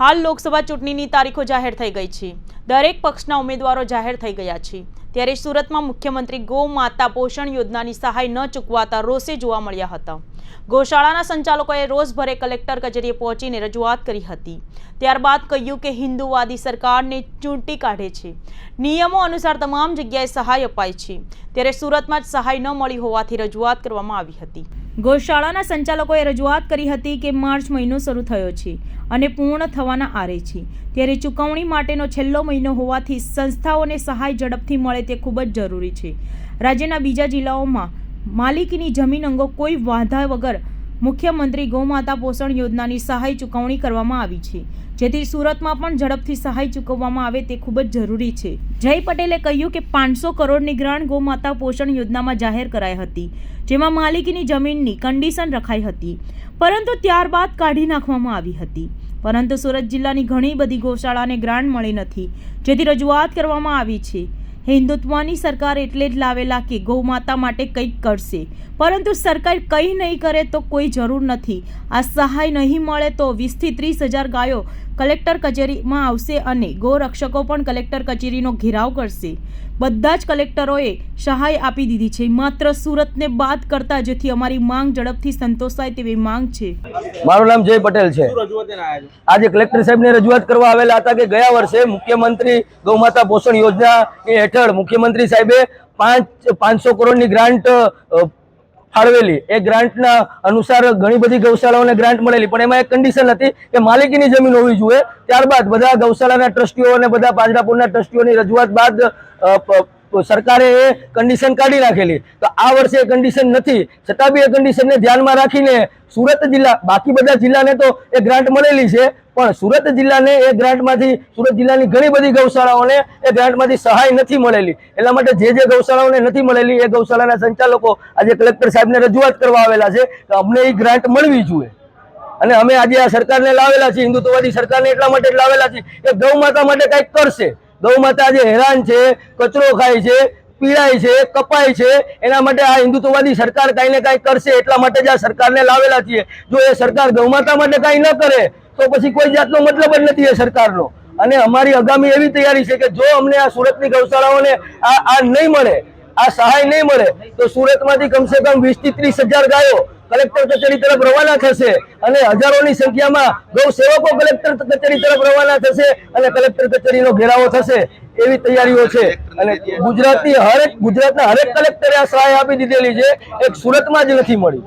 હાલ લોકસભા ચૂંટણીની તારીખો જાહેર થઈ ગઈ છે. દરેક પક્ષના ઉમેદવારો જાહેર થઈ ગયા છે. ત્યારે સુરતમાં મુખ્યમંત્રી ગૌ માતા પોષણ યોજનાની સહાય ન ચૂકવાતા રોષે જોવા મળ્યા હતા. ગૌશાળાના સંચાલકોએ રોજભરે કલેક્ટર કચેરીએ પહોંચીને રજૂઆત કરી હતી. ત્યારબાદ કહ્યું કે હિન્દુવાદી સરકારને ચૂંટી કાઢે છે. નિયમો અનુસાર તમામ જગ્યાએ સહાય અપાય છે. ત્યારે સુરતમાં જ સહાય ન મળી હોવાથી રજૂઆત કરવામાં આવી હતી. ગૌશાળાના સંચાલકોએ રજૂઆત કરી હતી કે માર્ચ મહિનો શરૂ થયો છે અને પૂર્ણ થવાના આરે છે. ત્યારે ચૂકવણી માટેનો છેલ્લો મહિનો હોવાથી સંસ્થાઓને સહાય ઝડપથી મળે તે ખૂબ જ જરૂરી છે. રાજ્યના બીજા જિલ્લાઓમાં માલિકીની જમીન અંગો કોઈ વાંધા વગર મુખ્યમંત્રી ગૌમાતા પોષણ યોજનાની સહાય ચૂકવણી કરવામાં આવી છે. જેથી સુરતમાં પણ ઝડપથી સહાય ચૂકવવામાં આવે તે ખૂબ જ જરૂરી છે. જય પટેલે કહ્યું કે પાંચસો કરોડની ગ્રાન્ટ ગૌમાતા પોષણ યોજનામાં જાહેર કરાઈ હતી, જેમાં માલિકીની જમીનની કન્ડિશન રખાઈ હતી, પરંતુ ત્યારબાદ કાઢી નાખવામાં આવી હતી. પરંતુ સુરત જિલ્લાની ઘણી બધી ગૌશાળાને ગ્રાન્ટ મળી નથી, જેથી રજૂઆત કરવામાં આવી છે. હિન્દુત્વની સરકાર એટલે જ લાવેલા કે ગૌમાતા માટે કંઈક કરશે. પરંતુ સરકાર કંઈ નહીં કરે તો કોઈ જરૂર નથી. આ સહાય નહીં મળે તો વીસથી ત્રીસ હજાર ગાયો કલેક્ટર કચેરીમાં આવશે અને ગૌરક્ષકો પણ કલેક્ટર કચેરીનો ઘેરાવ કરશે. બધા જ કલેક્ટરોએ સહાય આપી દીધી છે. માત્ર સુરતને બાદ કરતા જેથી અમારી માંગ ઝડપથી સંતોષાય તેવી માંગ છે. મારું નામ જય પટેલ છે. આજે કલેક્ટર સાહેબને રજૂઆત કરવા આવેલા હતા કે ગયા વર્ષે મુખ્યમંત્રી ગૌમાતા પોષણ યોજના હેઠળ મુખ્યમંત્રી સાહેબે પાંચ પાંચસો કરોડની ગ્રાન્ટ ફાળવેલી. એ ગ્રાન્ટના અનુસાર ઘણી બધી ગૌશાળાઓને ગ્રાન્ટ મળેલી. પણ એમાં એક કન્ડિશન હતી કે માલિકીની જમીન હોવી જોઈએ. ત્યારબાદ બધા ગૌશાળાના ટ્રસ્ટીઓ અને બધા પાંજરાપુરના ટ્રસ્ટીઓની રજૂઆત બાદ પ- સરકારે એ કન્ડિશન કાઢી નાખેલી. તો આ વર્ષે એ કન્ડિશન નથી. છતાં બી એ કન્ડિશનને ધ્યાનમાં રાખીને સુરત જિલ્લા, બાકી બધા જિલ્લાને તો એ ગ્રાન્ટ મળેલી છે. પણ સુરત જિલ્લાને એ ગ્રાન્ટમાંથી સુરત જિલ્લાની ઘણી બધી ગૌશાળાઓને એ ગ્રાન્ટમાંથી સહાય નથી મળેલી. એટલા માટે જે જે ગૌશાળાઓને નથી મળેલી, એ ગૌશાળાના સંચાલકો આજે કલેક્ટર સાહેબને રજૂઆત કરવા આવેલા છે કે અમને એ ગ્રાન્ટ મળવી જોઈએ. અને અમે આજે આ સરકારને લાવેલા છીએ, હિન્દુત્વવાદી સરકારને એટલા માટે લાવેલા છીએ કે ગૌ માતા માટે કંઈક કરશે. ગૌ માતા જે હેરાન છે, કચરો ખાય છે, પીડાય છે, કપાય છે, એના માટે આ હિન્દુત્વવાદી સરકાર કાંઈ ને કાંઈ કરશે એટલા માટે જ આ સરકારને લાવેલા છીએ. જો એ સરકાર ગૌ માતા માટે કાંઈ ન કરે, તો પછી કોઈ જાતનો મતલબ જ નથી એ સરકારનો. અને અમારી આગામી એવી તૈયારી છે કે જો અમને આ સુરતની ગૌશાળાઓને આ આ નહીં મળે, આ સહાય નહીં મળે, તો સુરતમાંથી કમસે કમ વીસથી ત્રીસ હજાર ગાયો કલેક્ટર કચેરી તરફ રવાના થશે અને હજારોની સંખ્યામાં ગૌ સેવકો કલેક્ટર કચેરી તરફ રવાના થશે અને કલેક્ટર કચેરીનો ઘેરાવો થશે એવી તૈયારીઓ છે. અને ગુજરાતની હરેક ગુજરાતના હરેક કલેક્ટરે આ સહાય આપી દીધેલી છે. એક સુરતમાં જ નથી મળી.